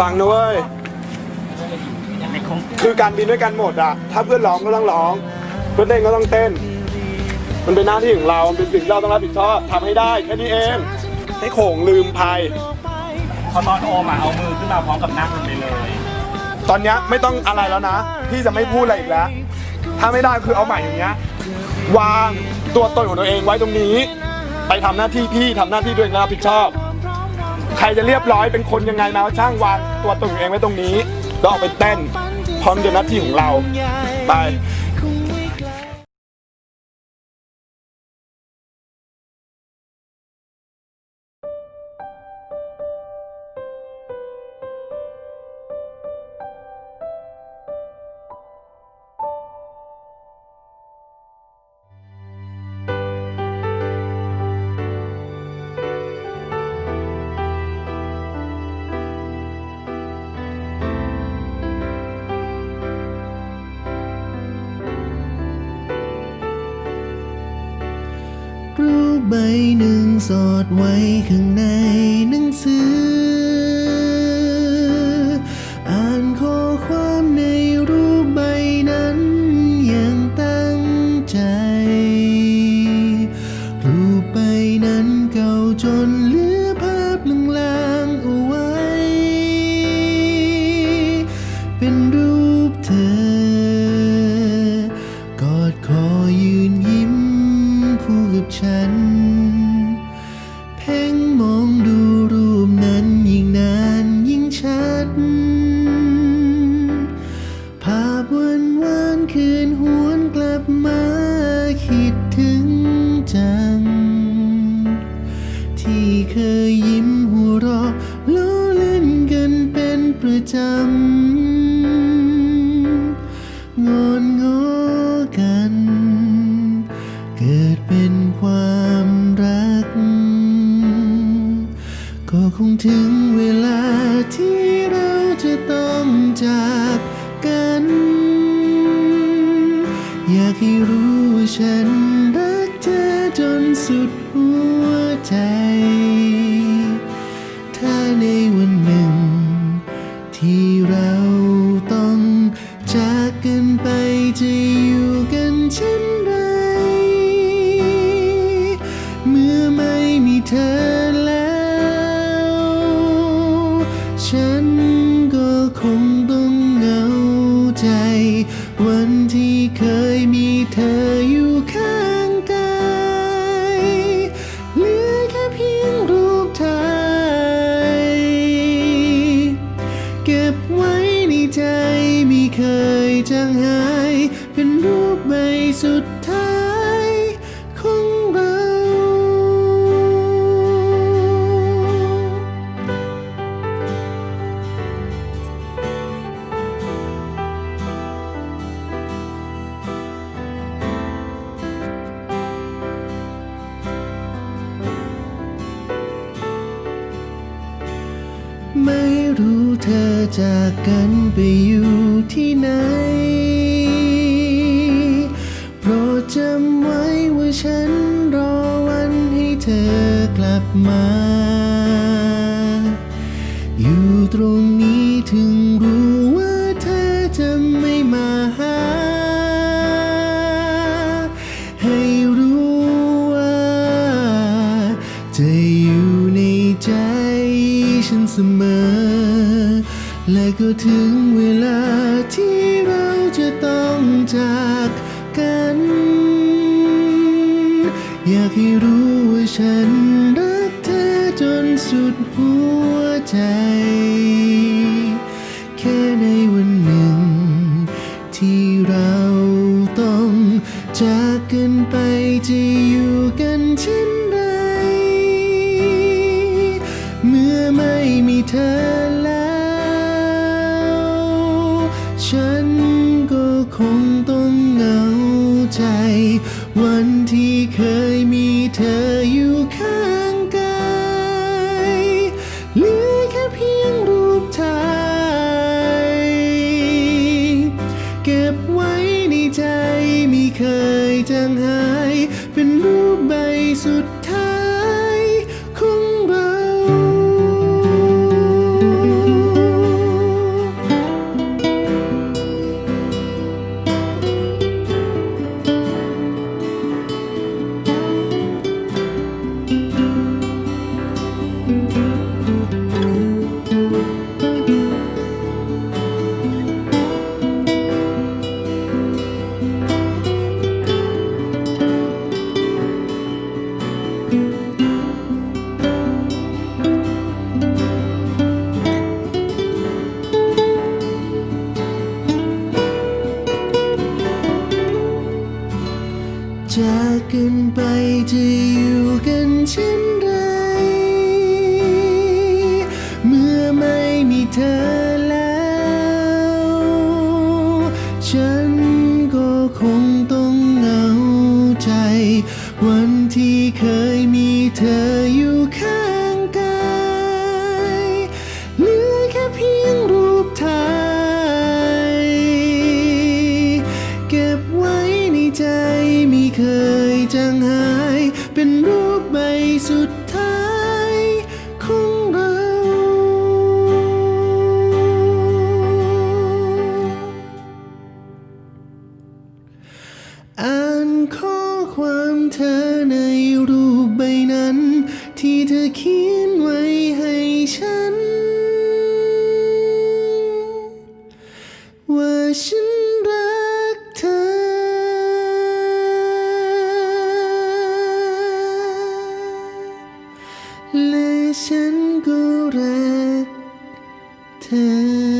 ฟังนะเว้ยในคงคือการบินด้วยกันหมดอะถ้าเพื่อนร้องก็ต้องร้อง เพื่อนเต้นก็ต้องเต้น มันเป็นหน้าที่ของเรา มันเป็นสิ่งที่เราต้องรับผิดชอบทำให้ได้แค่นี้เอง ให้โขงลืมภัยเขาตอนโอมอะเอามือขึ้นมาพร้อมกับนั่งลงไปเลย ตอนเนี้ยไม่ต้องอะไรแล้วนะ พี่จะไม่พูดอะไรอีกแล้ว ถ้าไม่ได้คือเอาใหม่อย่างเงี้ย วางตัวตนของตัวเองไว้ตรงนี้ ไปทำหน้าที่พี่ทำหน้าที่ตัวเองรับผิดชอบ ใครจะเรียบร้อยเป็นคนยังไงมาช่างวางตัวตนของตัวเองไว้ตรงนี้แล้วออกไปเต้นพร้อมเดี๋ยวหน้าที่ของเราไป ใบหนึ่งสอดไว้ข้างในหนังสือ ยยิ้มหัวเราะล้อเล่นกันเป็นประจำงอนง้อกัน เกิดเป็นความรัก ก็คงถึงเวลาที่เราจะต้องจากกัน อยากให้รู้ฉันรักเธอจนสุดหัวใจ สุดท้ายของเรา ไม่รู้เธอจากกันไปอยู่ที่ไหน ถึงรู้ว่าเธอจะไม่มาหา ให้รู้ว่า จะอยู่ในใจฉันเสมอ และก็ถึงเวลาที่เราจะต้องจากกัน อยากให้รู้ว่าฉันรักเธอจนสุดหัวใจ ธอแล้ว ฉันก็คงต้องเหงาใจ วันที่เคยมีเธออยู่ข้างกายเหลือแค่เพียงรูปถ่ายเก็บไว้ในใจไม่เคยจางหาย เป็นรูปใบสุด จากกันไปจะอยู่กันเช่นไร เมื่อไม่มีเธอแล้ว ฉันก็คงต้องเหงาใจ วันที่เคยมีเธอ ฉันก็รักเธอ